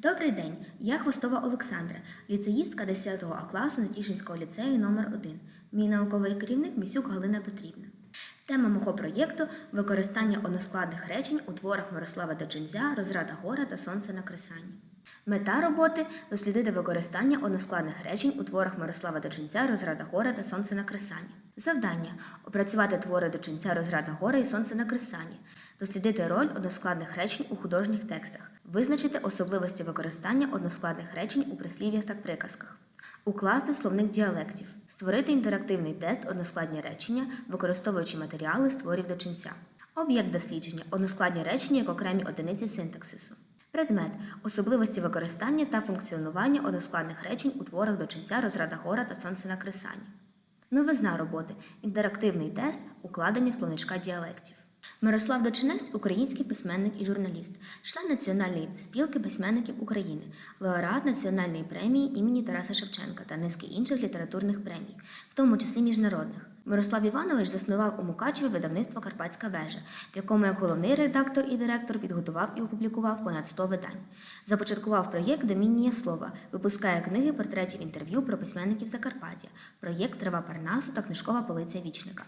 Добрий день, я Хвостова Олександра, ліцеїстка 10 А класу Нетішинського ліцею номер 1 Мій науковий керівник Місюк Галина Петрівна. Тема мого проєкту використання односкладних речень у творах Мирослава Доджинзя, Розрада гора та Сонце на кресанні. Мета роботи дослідити використання односкладних речень у творах Мирослава Дочинця, Розрада гора та Сонце на кресанні. Завдання опрацювати твори Дочинця, Розрада гора і Сонце на кресанні, дослідити роль односкладних речень у художніх текстах, визначити особливості використання односкладних речень у прислів'ях та приказках. Укласти словник діалектів, створити інтерактивний тест односкладні речення, використовуючи матеріали з творів дочинця. Об'єкт дослідження односкладні речення як окремі одиниці синтаксису. Предмет особливості використання та функціонування односкладних речень у творах дочинця Розрада гора та Сонце на кресанні. Новизна роботи інтерактивний тест укладення словничка діалектів. Мирослав Дочинець український письменник і журналіст, член Національної спілки письменників України, лауреат Національної премії імені Тараса Шевченка та низки інших літературних премій, в тому числі міжнародних. Мирослав Іванович заснував у Мукачеві видавництво Карпатська вежа, в якому як головний редактор і директор підготував і опублікував понад 100 видань. Започаткував проєкт Домінія слова, випускає книги портретів інтерв'ю про письменників Закарпаття, проєкт Трава Парнасу та книжкова полиця вічника.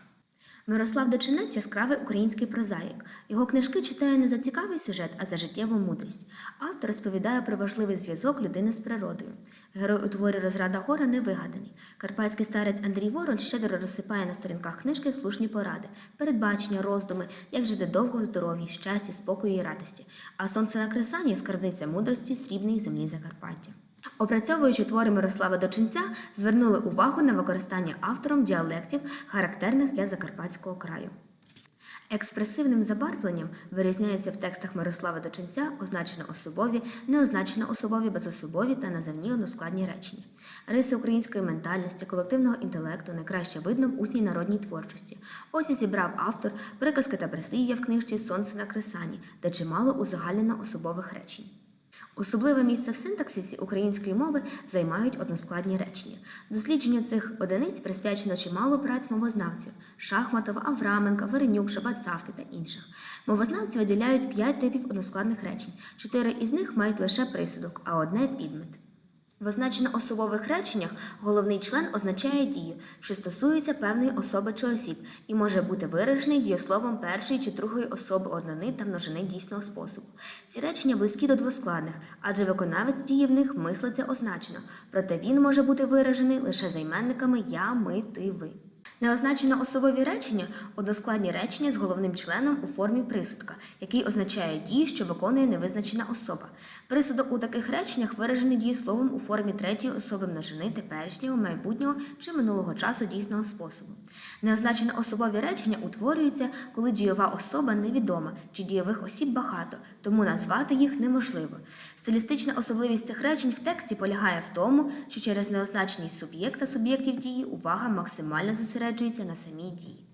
Мирослав Дочинець яскравий український прозаїк. Його книжки читає не за цікавий сюжет, а за життєву мудрість. Автор розповідає про важливий зв'язок людини з природою. Герой у творі Розрада гора не вигаданий. Карпатський старець Андрій Ворон щедро розсипає на сторінках книжки слушні поради, передбачення, роздуми, як жити довго в здоров'ї, щасті, спокої і радості. А сонце на кресанні скарбниця мудрості срібної землі Закарпаття. Опрацьовуючи твори Мирослава Дочинця, звернули увагу на використання автором діалектів, характерних для Закарпатського краю. Експресивним забарвленням вирізняються в текстах Мирослава Дочинця означено особові, неозначено особові, безособові та називні односкладні речення. Риси української ментальності, колективного інтелекту найкраще видно в усній народній творчості. Ось і зібрав автор приказки та прислів'я в книжці Сонце на кресані, де чимало узагальнено особових речень. Особливе місце в синтаксисі української мови займають односкладні речення. Дослідженню цих одиниць присвячено чимало праць мовознавців Шахматова, Авраменка, Веренюк, Шабат-Савки та інших. Мовознавці виділяють п'ять типів односкладних речень. Чотири із них мають лише присудок, а одне підмет. В означено особових реченнях головний член означає дію, що стосується певної особи чи осіб, і може бути виражений дієсловом першої чи другої особи однини та множини дійсного способу. Ці речення близькі до двоскладних, адже виконавець дії в них мислиться означено, проте він може бути виражений лише займенниками я, ми, ти, ви. Неозначено особові речення односкладні речення з головним членом у формі присудка, який означає дію, що виконує невизначена особа. Присудок у таких реченнях виражений дієсловом у формі третьої особи множини теперішнього, майбутнього чи минулого часу дійсного способу. Неозначено особові речення утворюються, коли дієва особа невідома чи дієвих осіб багато, тому назвати їх неможливо. Стилістична особливість цих речень в тексті полягає в тому, що через неозначеність суб'єкта суб'єктів дії увага максимально зосереджується на самій дії.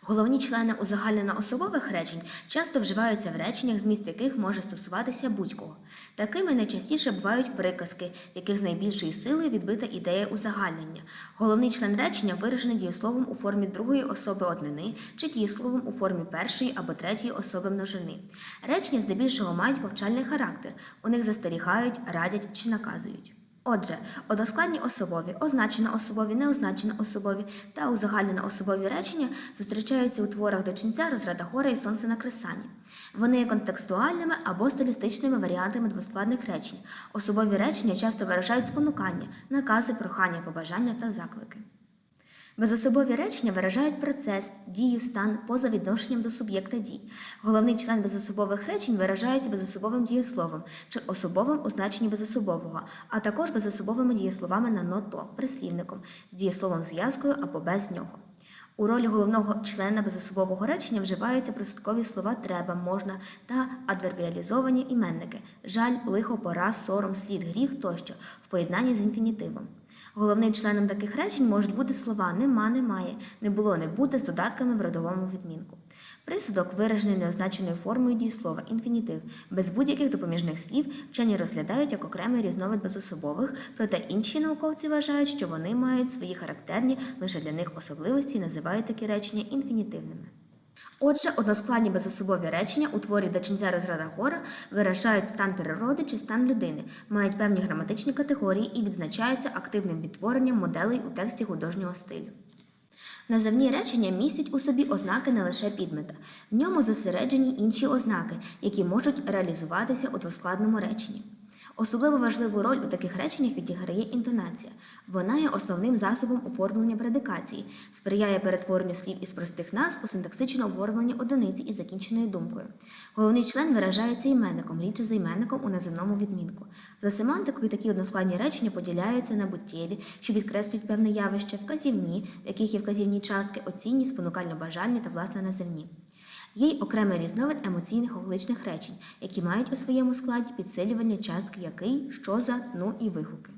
Головні члени узагальнено-особових речень часто вживаються в реченнях, зміст яких може стосуватися будь-кого. Такими найчастіше бувають приказки, в яких з найбільшою силою відбита ідея узагальнення. Головний член речення виражений дієсловом у формі другої особи однини чи дієсловом у формі першої або третьої особи множини. Речення здебільшого мають повчальний характер, у них застерігають, радять чи наказують. Отже, односкладні особові, означено особові, неозначено особові та узагальнено особові речення зустрічаються у творах дочинця Розрада гора і Сонце на кресані. Вони є контекстуальними або стилістичними варіантами двоскладних речень. Особові речення часто виражають спонукання, накази, прохання, побажання та заклики. Безособові речення виражають процес, дію, стан поза відношенням до суб'єкта дій. Головний член безособових речень виражається безособовим дієсловом чи особовим у значенні безособового, а також безособовими дієсловами на ното, прислівником, дієсловом зв'язкою або без нього. У ролі головного члена безособового речення вживаються присудкові слова треба, можна та адвербіалізовані іменники жаль, лихо, пора, сором, слід, гріх тощо в поєднанні з інфінітивом. Головним членом таких речень можуть бути слова нема, немає, не було, не буде з додатками в родовому відмінку. Присудок виражений неозначеною формою дієслова інфінітив, без будь-яких допоміжних слів вчені розглядають як окремий різновид безособових, проте інші науковці вважають, що вони мають свої характерні лише для них особливості і називають такі речення інфінітивними. Отже, односкладні безособові речення у творі до ченця розряда гора виражають стан природи чи стан людини, мають певні граматичні категорії і відзначаються активним відтворенням моделей у тексті художнього стилю. Називні речення містять у собі ознаки не лише підмета. В ньому зосереджені інші ознаки, які можуть реалізуватися у двоскладному реченні. Особливо важливу роль у таких реченнях відіграє інтонація. Вона є основним засобом оформлення предикації, сприяє перетворенню слів із простих назв у синтаксичне оформлення одиниці із закінченою думкою. Головний член виражається іменником, рідше займенником у називному відмінку. За семантикою такі односкладні речення поділяються на буттєві, що підкреслюють певне явище, вказівні, в яких є вказівні частки, оцінні, спонукально-бажальні та власне називні. Є й окремий різновид емоційних окличних речень, які мають у своєму складі підсилювання частки який, що за, ну і вигуки.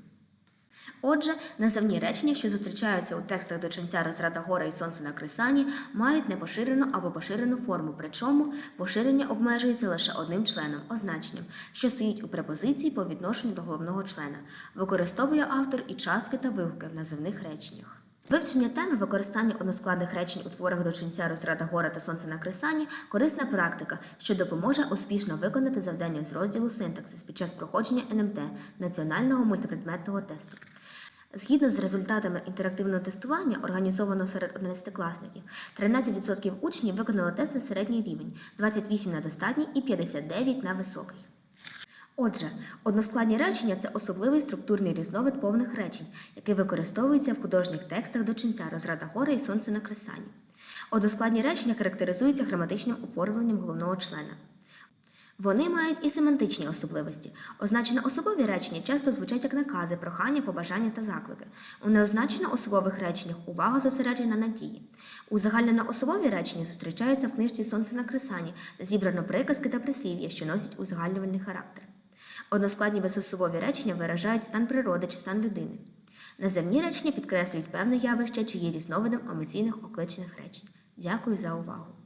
Отже, називні речення, що зустрічаються у текстах до ченця розряда гора і сонце на крисані, мають непоширену або поширену форму, причому поширення обмежується лише одним членом, означенням, що стоїть у препозиції по відношенню до головного члена. Використовує автор і частки та вигуки в називних реченнях. Вивчення теми використання односкладних речень у творах до ченця розряда гора та сонце на крисані корисна практика, що допоможе успішно виконати завдання з розділу синтаксис під час проходження НМТ національного мультипредметного тесту. Згідно з результатами інтерактивного тестування, організованого серед 11-класників, 13% учнів виконали тест на середній рівень, 28 на достатній і 59 на високий. Отже, односкладні речення це особливий структурний різновид повних речень, який використовується в художніх текстах до ченця розряда гори і сонце на кресані. Односкладні речення характеризуються граматичним оформленням головного члена. Вони мають і семантичні особливості. Означено особові речення часто звучать як накази, прохання, побажання та заклики. У неозначено особових реченнях увага зосереджена на дії. У загальнено особові речення зустрічаються в книжці Сонце на кресані, де зібрано приказки та прислів'я, що носять узагальнювальний характер. Односкладні безособові речення виражають стан природи чи стан людини. Наземні речення підкреслюють певне явище чи є різновидом емоційних окличних речень. Дякую за увагу!